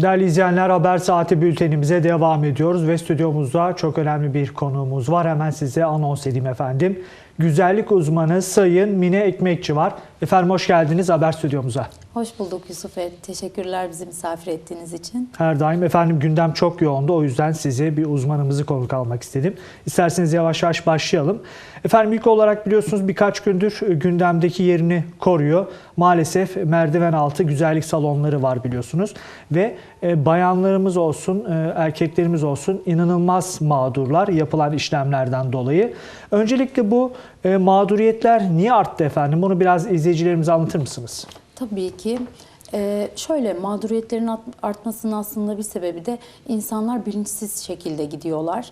Değerli izleyenler Haber Saati bültenimize devam ediyoruz ve stüdyomuzda çok önemli bir konuğumuz var. Hemen size anons edeyim efendim. Güzellik uzmanı Sayın Mine Ekmekçi var. Efendim hoş geldiniz haber stüdyomuza. Hoş bulduk Yusuf Bey. Teşekkürler bizi misafir ettiğiniz için. Her daim efendim gündem çok yoğundu. O yüzden size bir uzmanımızı konuk almak istedim. İsterseniz yavaş yavaş başlayalım. Efendim ilk olarak biliyorsunuz birkaç gündür e, gündemdeki yerini koruyor. Maalesef merdiven altı güzellik salonları var biliyorsunuz. Ve e, bayanlarımız olsun, e, erkeklerimiz olsun inanılmaz mağdurlar yapılan işlemlerden dolayı. Öncelikle bu e, mağduriyetler niye arttı efendim? Bunu biraz izleyicilerimize anlatır mısınız? Tabii ki e, şöyle mağduriyetlerin art- artmasının aslında bir sebebi de insanlar bilinçsiz şekilde gidiyorlar.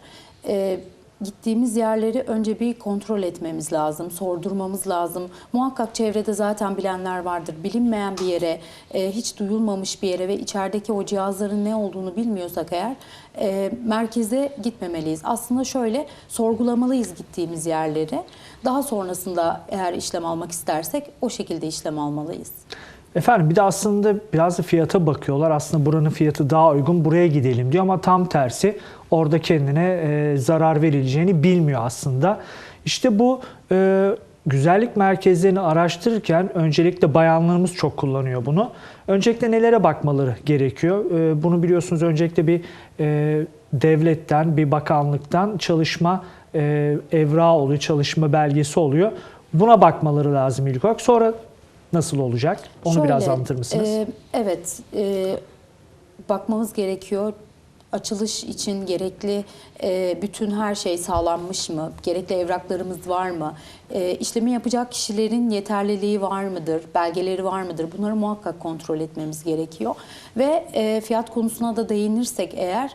E, Gittiğimiz yerleri önce bir kontrol etmemiz lazım, sordurmamız lazım. Muhakkak çevrede zaten bilenler vardır. Bilinmeyen bir yere, e, hiç duyulmamış bir yere ve içerideki o cihazların ne olduğunu bilmiyorsak eğer e, merkeze gitmemeliyiz. Aslında şöyle sorgulamalıyız gittiğimiz yerleri. Daha sonrasında eğer işlem almak istersek o şekilde işlem almalıyız. Efendim bir de aslında biraz da fiyata bakıyorlar. Aslında buranın fiyatı daha uygun buraya gidelim diyor ama tam tersi orada kendine e, zarar verileceğini bilmiyor aslında. İşte bu e, güzellik merkezlerini araştırırken öncelikle bayanlarımız çok kullanıyor bunu. Öncelikle nelere bakmaları gerekiyor? E, bunu biliyorsunuz öncelikle bir e, devletten, bir bakanlıktan çalışma e, evrağı oluyor, çalışma belgesi oluyor. Buna bakmaları lazım ilk olarak. Sonra nasıl olacak? Onu Şöyle, biraz anlatır mısınız? e, evet, e, bakmamız gerekiyor. Açılış için gerekli e, bütün her şey sağlanmış mı? Gerekli evraklarımız var mı? E, işlemi yapacak kişilerin yeterliliği var mıdır? Belgeleri var mıdır? Bunları muhakkak kontrol etmemiz gerekiyor. Ve e, fiyat konusuna da değinirsek eğer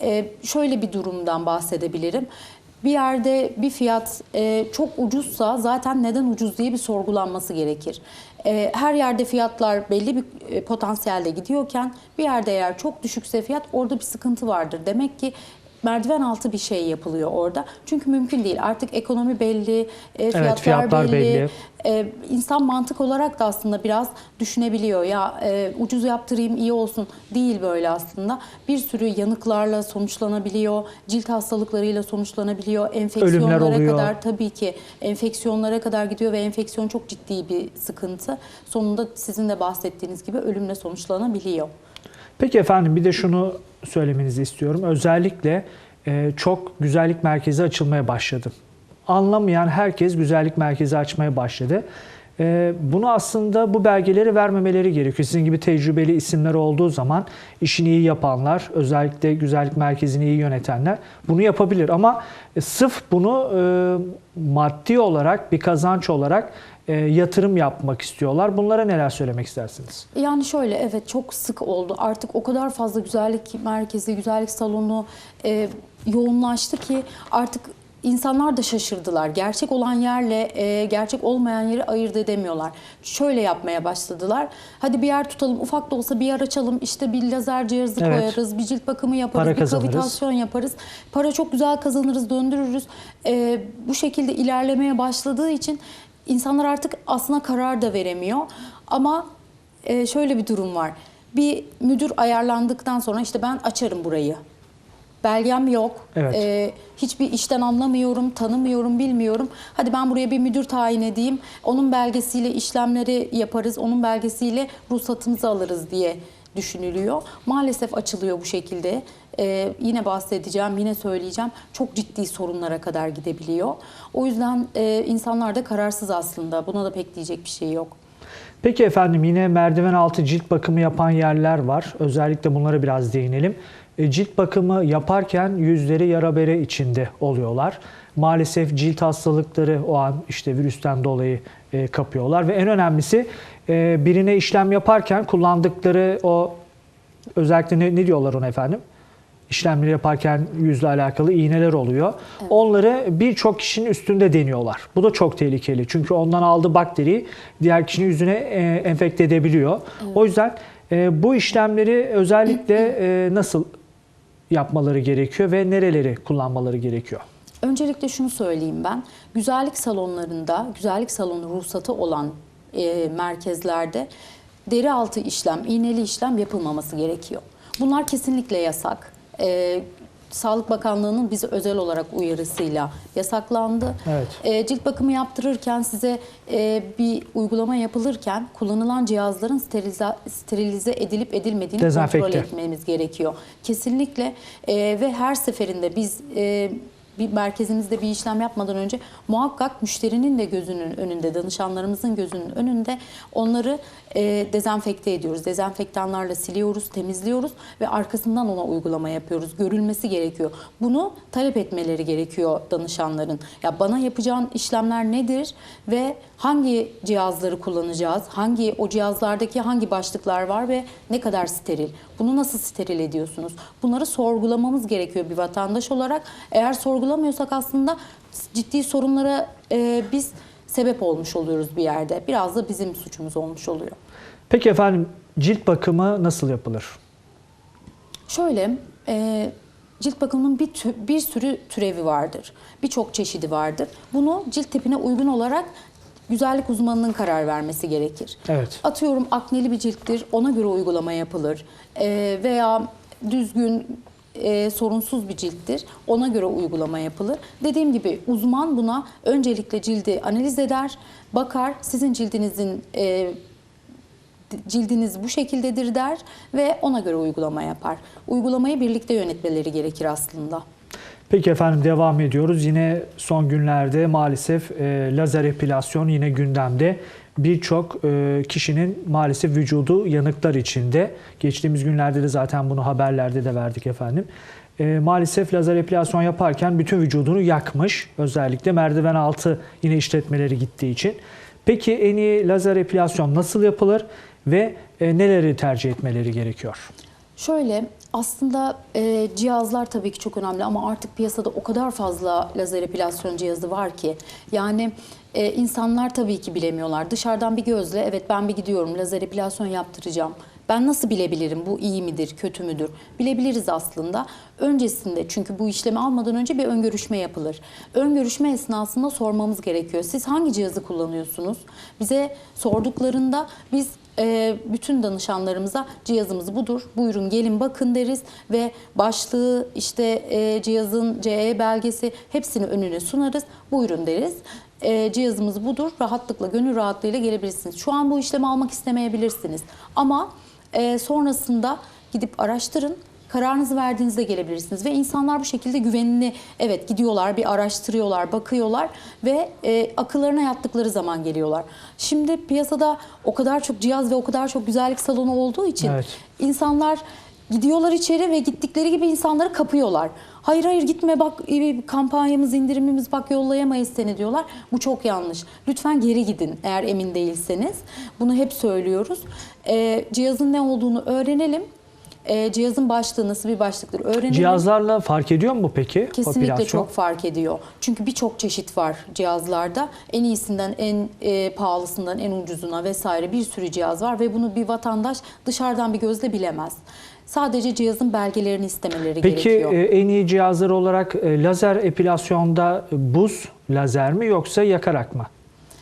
e, şöyle bir durumdan bahsedebilirim. Bir yerde bir fiyat e, çok ucuzsa zaten neden ucuz diye bir sorgulanması gerekir. E, her yerde fiyatlar belli bir e, potansiyelde gidiyorken bir yerde eğer çok düşükse fiyat orada bir sıkıntı vardır. Demek ki merdiven altı bir şey yapılıyor orada. Çünkü mümkün değil. Artık ekonomi belli, e, fiyatlar, fiyatlar belli. belli. E, insan mantık olarak da aslında biraz düşünebiliyor. Ya e, ucuz yaptırayım iyi olsun değil böyle aslında. Bir sürü yanıklarla sonuçlanabiliyor, cilt hastalıklarıyla sonuçlanabiliyor, enfeksiyonlara kadar tabii ki enfeksiyonlara kadar gidiyor ve enfeksiyon çok ciddi bir sıkıntı. Sonunda sizin de bahsettiğiniz gibi ölümle sonuçlanabiliyor. Peki efendim bir de şunu söylemenizi istiyorum. Özellikle e, çok güzellik merkezi açılmaya başladı. Anlamayan herkes güzellik merkezi açmaya başladı. E, bunu aslında bu belgeleri vermemeleri gerekiyor. Sizin gibi tecrübeli isimler olduğu zaman işini iyi yapanlar, özellikle güzellik merkezini iyi yönetenler bunu yapabilir. Ama e, sırf bunu e, maddi olarak bir kazanç olarak e, yatırım yapmak istiyorlar. Bunlara neler söylemek istersiniz? Yani şöyle evet çok sık oldu. Artık o kadar fazla güzellik merkezi, güzellik salonu yoğunlaştı ki artık insanlar da şaşırdılar. Gerçek olan yerle e, gerçek olmayan yeri ayırt edemiyorlar. Şöyle yapmaya başladılar. Hadi bir yer tutalım, ufak da olsa bir yer açalım. İşte bir lazer cihazı Evet. koyarız, bir cilt bakımı yaparız, Para bir kazanırız. kavitasyon yaparız. Para çok güzel kazanırız, döndürürüz. E, bu şekilde ilerlemeye başladığı için insanlar artık aslında karar da veremiyor. Ama e, şöyle bir durum var. Bir müdür ayarlandıktan sonra işte ben açarım burayı. Belgem yok. Evet. E, hiçbir işten anlamıyorum, tanımıyorum, bilmiyorum. Hadi ben buraya bir müdür tayin edeyim. Onun belgesiyle işlemleri yaparız. Onun belgesiyle ruhsatımızı alırız diye düşünülüyor. Maalesef açılıyor bu şekilde. E, yine bahsedeceğim, yine söyleyeceğim. Çok ciddi sorunlara kadar gidebiliyor. O yüzden e, insanlar da kararsız aslında. Buna da pek diyecek bir şey yok. Peki efendim yine merdiven altı cilt bakımı yapan yerler var. Özellikle bunlara biraz değinelim. E, Cilt bakımı yaparken yüzleri yara bere içinde oluyorlar. Maalesef cilt hastalıkları o an işte virüsten dolayı e, kapıyorlar ve en önemlisi e, birine işlem yaparken kullandıkları o özellikle ne, ne diyorlar ona efendim? İşlemleri yaparken yüzle alakalı iğneler oluyor. Onları birçok kişinin üstünde deniyorlar. Bu da çok tehlikeli. Çünkü ondan aldığı bakteriyi diğer kişinin yüzüne enfekte edebiliyor. O yüzden bu işlemleri özellikle nasıl yapmaları gerekiyor ve nereleri kullanmaları gerekiyor? Öncelikle şunu söyleyeyim ben. Güzellik salonlarında, güzellik salonu ruhsatı olan e, merkezlerde deri altı işlem, iğneli işlem yapılmaması gerekiyor. Bunlar kesinlikle yasak. Ee, Sağlık Bakanlığı'nın bize özel olarak uyarısıyla yasaklandı. Evet. E, cilt bakımı yaptırırken size e, bir uygulama yapılırken kullanılan cihazların sterilize, sterilize edilip edilmediğini Dezenfekte. kontrol etmemiz gerekiyor. Kesinlikle e, ve her seferinde biz e, bir merkezimizde bir işlem yapmadan önce muhakkak müşterinin de gözünün önünde, danışanlarımızın gözünün önünde onları e, dezenfekte ediyoruz. Dezenfektanlarla siliyoruz, temizliyoruz ve arkasından ona uygulama yapıyoruz. Görülmesi gerekiyor. Bunu talep etmeleri gerekiyor danışanların. Ya bana yapacağın işlemler nedir ve hangi cihazları kullanacağız? Hangi o cihazlardaki hangi başlıklar var ve ne kadar steril? Bunu nasıl steril ediyorsunuz? Bunları sorgulamamız gerekiyor bir vatandaş olarak. Eğer sorgulamıyorsak aslında ciddi sorunlara e, biz sebep olmuş oluyoruz bir yerde. Biraz da bizim suçumuz olmuş oluyor. Peki efendim cilt bakımı nasıl yapılır? Şöyle, e, cilt bakımının bir, tü- bir sürü türevi vardır. Birçok çeşidi vardır. Bunu cilt tipine uygun olarak güzellik uzmanının karar vermesi gerekir. Evet. Atıyorum akneli bir cilttir, ona göre uygulama yapılır. E, veya düzgün, e, sorunsuz bir cilttir, ona göre uygulama yapılır. Dediğim gibi uzman buna öncelikle cildi analiz eder, bakar sizin cildinizin e, cildiniz bu şekildedir der ve ona göre uygulama yapar. Uygulamayı birlikte yönetmeleri gerekir aslında. Peki efendim devam ediyoruz. Yine son günlerde maalesef e, lazer epilasyon yine gündemde. Birçok e, kişinin maalesef vücudu yanıklar içinde. Geçtiğimiz günlerde de zaten bunu haberlerde de verdik efendim. E, maalesef lazer epilasyon yaparken bütün vücudunu yakmış. Özellikle merdiven altı yine işletmeleri gittiği için. Peki en iyi lazer epilasyon nasıl yapılır ve e, neleri tercih etmeleri gerekiyor? Şöyle aslında e, cihazlar tabii ki çok önemli ama artık piyasada o kadar fazla lazer epilasyon cihazı var ki yani e, insanlar tabii ki bilemiyorlar. Dışarıdan bir gözle evet ben bir gidiyorum lazer epilasyon yaptıracağım. Ben nasıl bilebilirim bu iyi midir, kötü müdür? Bilebiliriz aslında. Öncesinde çünkü bu işlemi almadan önce bir ön görüşme yapılır. Ön görüşme esnasında sormamız gerekiyor. Siz hangi cihazı kullanıyorsunuz? Bize sorduklarında biz e, bütün danışanlarımıza cihazımız budur. Buyurun gelin bakın deriz ve başlığı işte e, cihazın CE belgesi hepsini önüne sunarız. Buyurun deriz. E, cihazımız budur. Rahatlıkla, gönül rahatlığıyla gelebilirsiniz. Şu an bu işlemi almak istemeyebilirsiniz. Ama e, sonrasında gidip araştırın. Kararınızı verdiğinizde gelebilirsiniz ve insanlar bu şekilde güvenini evet gidiyorlar bir araştırıyorlar bakıyorlar ve e, akıllarına yattıkları zaman geliyorlar. Şimdi piyasada o kadar çok cihaz ve o kadar çok güzellik salonu olduğu için Evet. insanlar gidiyorlar içeri ve gittikleri gibi insanları kapıyorlar. Hayır hayır gitme bak e, kampanyamız indirimimiz bak yollayamayız seni diyorlar. Bu çok yanlış. Lütfen geri gidin eğer emin değilseniz. Bunu hep söylüyoruz. E, cihazın ne olduğunu öğrenelim. E, cihazın başlığı nasıl bir başlıktır öğrenelim. Cihazlarla fark ediyor mu peki? Kesinlikle popülasyon? çok fark ediyor. Çünkü birçok çeşit var cihazlarda. En iyisinden en e, pahalısından en ucuzuna vesaire bir sürü cihaz var ve bunu bir vatandaş dışarıdan bir gözle bilemez. Sadece cihazın belgelerini istemeleri Peki gerekiyor. e, en iyi cihazlar olarak e, lazer epilasyonda buz lazer mi yoksa yakarak mı?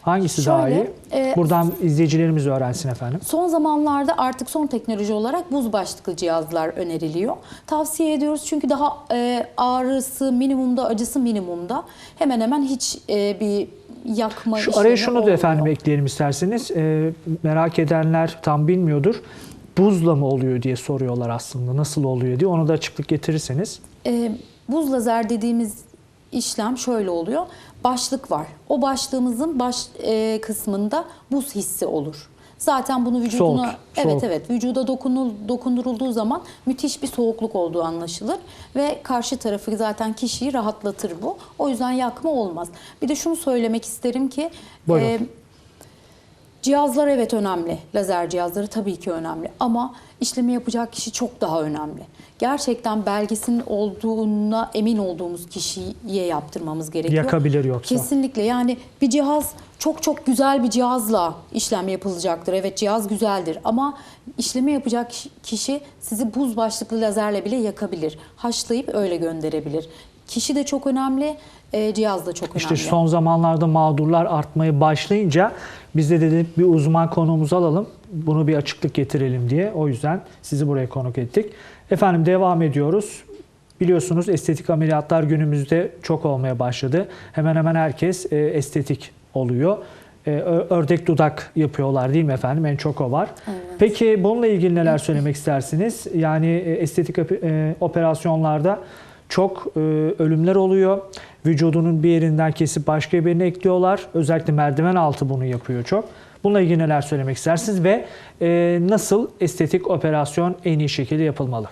Hangisi daha Şöyle, iyi? e, Buradan izleyicilerimiz öğrensin efendim. Son zamanlarda artık son teknoloji olarak buz başlıklı cihazlar öneriliyor. Tavsiye ediyoruz çünkü daha e, ağrısı minimumda, acısı minimumda. Hemen hemen hiç e, bir yakma Şu araya şunu da olmuyor. efendim ekleyelim isterseniz. E, merak edenler tam bilmiyordur. Buzla mı oluyor diye soruyorlar aslında. Nasıl oluyor diye. Onu da açıklık getirirseniz. E, buz lazer dediğimiz işlem şöyle oluyor. Başlık var. O başlığımızın baş e, kısmında buz hissi olur. Zaten bunu vücuduna Soğuk, evet soğuk. evet vücuda dokunul, dokundurulduğu zaman müthiş bir soğukluk olduğu anlaşılır ve karşı tarafı zaten kişiyi rahatlatır bu. O yüzden yakma olmaz. Bir de şunu söylemek isterim ki e. Cihazlar evet önemli. Lazer cihazları tabii ki önemli. Ama işlemi yapacak kişi çok daha önemli. Gerçekten belgesinin olduğuna emin olduğumuz kişiye yaptırmamız gerekiyor. Yakabilir yoksa. Kesinlikle yani bir cihaz çok çok güzel bir cihazla işlem yapılacaktır. Evet cihaz güzeldir ama işlemi yapacak kişi sizi buz başlıklı lazerle bile yakabilir. Haşlayıp öyle gönderebilir. Kişi de çok önemli, e, cihaz da çok önemli. İşte son zamanlarda mağdurlar artmaya başlayınca biz de dedik bir uzman konuğumuzu alalım. bunu bir açıklık getirelim diye. O yüzden sizi buraya konuk ettik. Efendim devam ediyoruz. Biliyorsunuz estetik ameliyatlar günümüzde çok olmaya başladı. Hemen hemen herkes e, estetik oluyor. E, ördek dudak yapıyorlar değil mi efendim? En çok o var. Evet. Peki bununla ilgili neler söylemek istersiniz? Yani e, estetik e, operasyonlarda çok e, ölümler oluyor. Vücudunun bir yerinden kesip başka birine ekliyorlar. Özellikle merdiven altı bunu yapıyor çok. Bununla ilgili neler söylemek istersiniz ve e, nasıl estetik operasyon en iyi şekilde yapılmalı?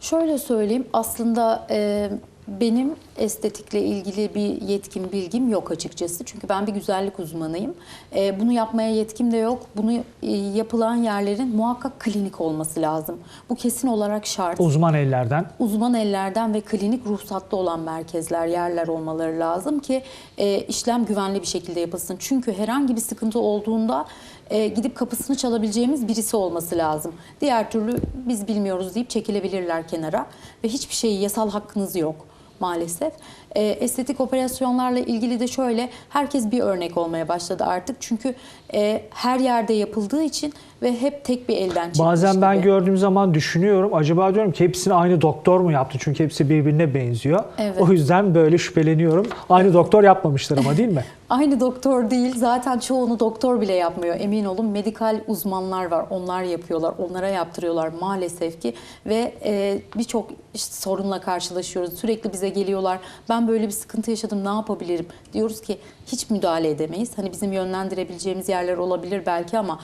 Şöyle söyleyeyim aslında e, benim estetikle ilgili bir yetkim bilgim yok açıkçası. Çünkü ben bir güzellik uzmanıyım. E, bunu yapmaya yetkim de yok. Bunu e, yapılan yerlerin muhakkak klinik olması lazım. Bu kesin olarak şart. Uzman ellerden. uzman ellerden ve klinik ruhsatlı olan merkezler, yerler olmaları lazım ki e, işlem güvenli bir şekilde yapılsın. Çünkü herhangi bir sıkıntı olduğunda e, gidip kapısını çalabileceğimiz birisi olması lazım. Diğer türlü biz bilmiyoruz deyip çekilebilirler kenara ve hiçbir şeyi yasal hakkınız yok maalesef. E, estetik operasyonlarla ilgili de şöyle herkes bir örnek olmaya başladı artık. Çünkü e, her yerde yapıldığı için ve hep tek bir elden çıkmış Bazen ben gibi. gördüğüm zaman düşünüyorum. Acaba diyorum ki hepsini aynı doktor mu yaptı? Çünkü hepsi birbirine benziyor. Evet. O yüzden böyle şüpheleniyorum. Aynı doktor yapmamıştır ama değil mi? Aynı doktor değil. Zaten çoğunu doktor bile yapmıyor. Emin olun medikal uzmanlar var. Onlar yapıyorlar. Onlara yaptırıyorlar maalesef ki. Ve e, birçok işte sorunla karşılaşıyoruz. Sürekli bize geliyorlar. Ben böyle bir sıkıntı yaşadım. Ne yapabilirim? Diyoruz ki hiç müdahale edemeyiz. Hani bizim yönlendirebileceğimiz yerler olabilir belki ama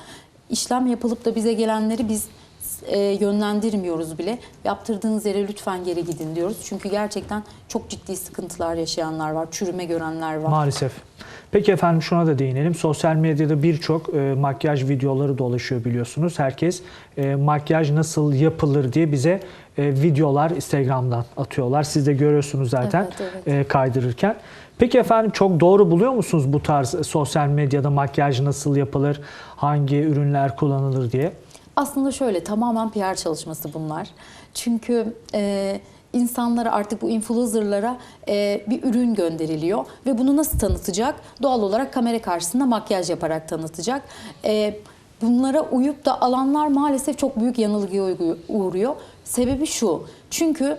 işlem yapılıp da bize gelenleri biz e, yönlendirmiyoruz bile. Yaptırdığınız yere lütfen geri gidin diyoruz. Çünkü gerçekten çok ciddi sıkıntılar yaşayanlar var. Çürüme görenler var. Maalesef. Peki efendim şuna da değinelim. Sosyal medyada birçok e, makyaj videoları dolaşıyor biliyorsunuz. Herkes e, makyaj nasıl yapılır diye bize e, videolar Instagram'dan atıyorlar. Siz de görüyorsunuz zaten Evet, evet. e, kaydırırken. Peki efendim çok doğru buluyor musunuz bu tarz e, sosyal medyada makyaj nasıl yapılır, hangi ürünler kullanılır diye? Aslında şöyle tamamen PR çalışması bunlar. Çünkü e, insanlara artık bu influencerlara e, bir ürün gönderiliyor ve bunu nasıl tanıtacak? Doğal olarak kamera karşısında makyaj yaparak tanıtacak. E, bunlara uyup da alanlar maalesef çok büyük yanılgıya uğruyor. Sebebi şu. Çünkü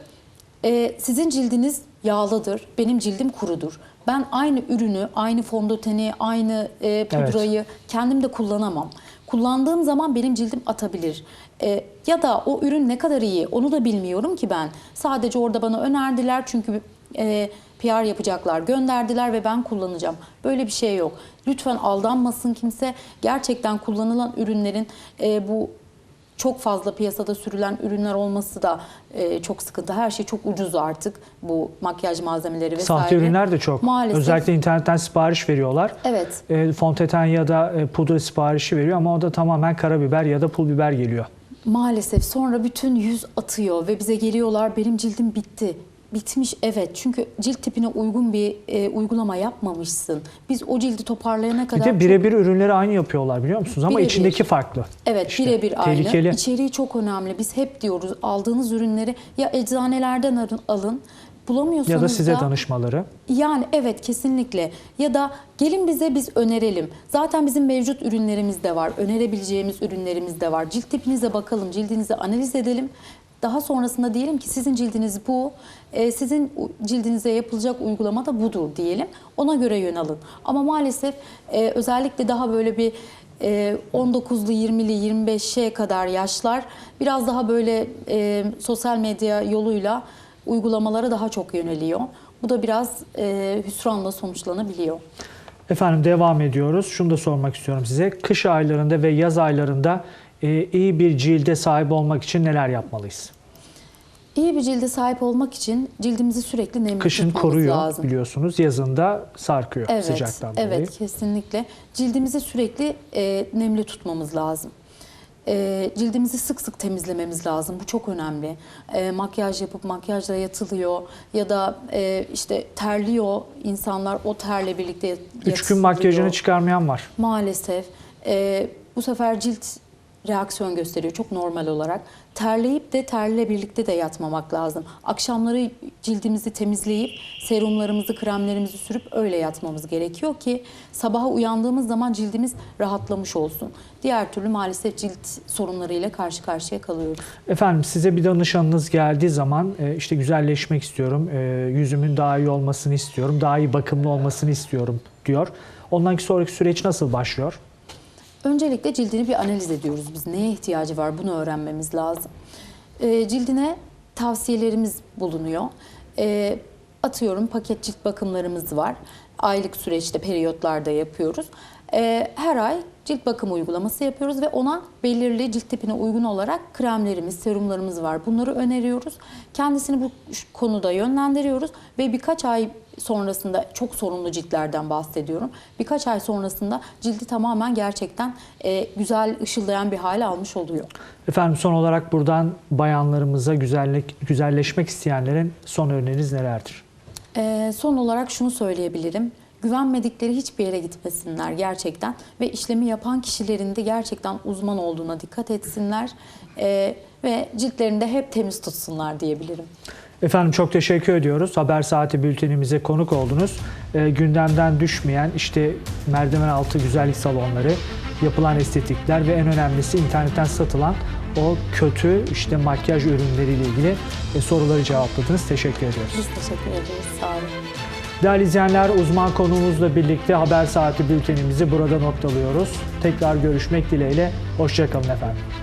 e, sizin cildiniz yağlıdır, benim cildim kurudur. Ben aynı ürünü, aynı fondöteni, aynı e, pudrayı kendim de kullanamam. Kullandığım zaman benim cildim atabilir. E, ya da o ürün ne kadar iyi onu da bilmiyorum ki ben. Sadece orada bana önerdiler çünkü e, PR yapacaklar, gönderdiler ve ben kullanacağım. Böyle bir şey yok. Lütfen aldanmasın kimse. Gerçekten kullanılan ürünlerin e, bu çok fazla piyasada sürülen ürünler olması da e, çok sıkıntı. Her şey çok ucuz artık bu makyaj malzemeleri vesaire. Sahte ürünler de çok. Maalesef. Özellikle internetten sipariş veriyorlar. Evet. E, fondöten ya da e, pudra siparişi veriyor ama o da tamamen karabiber ya da pul biber geliyor. Maalesef sonra bütün yüz atıyor ve bize geliyorlar benim cildim bitti. Bitmiş evet çünkü cilt tipine uygun bir e, uygulama yapmamışsın. Biz o cildi toparlayana Bir kadar de çok- birebir ürünleri aynı yapıyorlar biliyor musunuz? Ama Birebir. içindeki farklı. Evet İşte, birebir aynı. tehlikeli. İçeriği çok önemli. Biz hep diyoruz aldığınız ürünleri ya eczanelerden arın- alın. Bulamıyorsanız Ya da size da danışmaları. Yani evet kesinlikle ya da gelin bize biz önerelim. Zaten bizim mevcut ürünlerimiz de var. Önerebileceğimiz ürünlerimiz de var. Cilt tipinize bakalım, cildinizi analiz edelim. Daha sonrasında diyelim ki sizin cildiniz bu, e, sizin cildinize yapılacak uygulama da budur diyelim. Ona göre yön alın. Ama maalesef e, özellikle daha böyle bir e, 19'lu, 20'li, 25'e kadar yaşlar biraz daha böyle e, sosyal medya yoluyla uygulamalara daha çok yöneliyor. Bu da biraz e, hüsranla sonuçlanabiliyor. Efendim devam ediyoruz. Şunu da sormak istiyorum size. Kış aylarında ve yaz aylarında e, iyi bir cilde sahip olmak için neler yapmalıyız? İyi bir cilde sahip olmak için cildimizi sürekli nemli Kışın tutmamız koruyor lazım. biliyorsunuz. Yazında sarkıyor Evet, sıcaktan dolayı. evet kesinlikle. Cildimizi sürekli e, nemli tutmamız lazım. E, cildimizi sık sık temizlememiz lazım. Bu çok önemli. E, makyaj yapıp makyajla yatılıyor ya da e, işte terliyor insanlar o terle birlikte Üç gün makyajını çıkarmayan var. Maalesef. E, bu sefer cilt reaksiyon gösteriyor çok normal olarak. Terleyip de terle birlikte de yatmamak lazım. Akşamları cildimizi temizleyip serumlarımızı, kremlerimizi sürüp öyle yatmamız gerekiyor ki sabaha uyandığımız zaman cildimiz rahatlamış olsun. Diğer türlü maalesef cilt sorunlarıyla karşı karşıya kalıyoruz. Efendim size bir danışanınız geldiği zaman e, işte güzelleşmek istiyorum, e, yüzümün daha iyi olmasını istiyorum, daha iyi bakımlı olmasını istiyorum diyor. Ondan sonraki süreç nasıl başlıyor? Öncelikle cildini bir analiz ediyoruz biz. Neye ihtiyacı var bunu öğrenmemiz lazım. Ee, cildine tavsiyelerimiz bulunuyor. Ee, atıyorum paket cilt bakımlarımız var. Aylık süreçte periyotlarda yapıyoruz. Ee, her ay cilt bakımı uygulaması yapıyoruz ve ona belirli cilt tipine uygun olarak kremlerimiz, serumlarımız var. Bunları öneriyoruz. Kendisini bu konuda yönlendiriyoruz ve birkaç ay sonrasında çok sorunlu ciltlerden bahsediyorum. Birkaç ay sonrasında cildi tamamen gerçekten e, güzel ışıldayan bir hale almış oluyor. Efendim son olarak buradan bayanlarımıza güzellik, güzelleşmek isteyenlerin son öneriniz nelerdir? Ee, son olarak şunu söyleyebilirim. Güvenmedikleri hiçbir yere gitmesinler gerçekten ve işlemi yapan kişilerin de gerçekten uzman olduğuna dikkat etsinler Ee, ve ciltlerini de hep temiz tutsunlar diyebilirim. Efendim çok teşekkür ediyoruz. Haber Saati bültenimize konuk oldunuz. E, gündemden düşmeyen işte merdiven altı güzellik salonları, yapılan estetikler ve en önemlisi internetten satılan o kötü işte makyaj ürünleriyle ilgili e, soruları cevapladınız. Teşekkür ediyoruz. Biz teşekkür ederiz. Sağ olun. Değerli izleyenler uzman konuğumuzla birlikte Haber Saati bültenimizi burada noktalıyoruz. Tekrar görüşmek dileğiyle. Hoşçakalın efendim.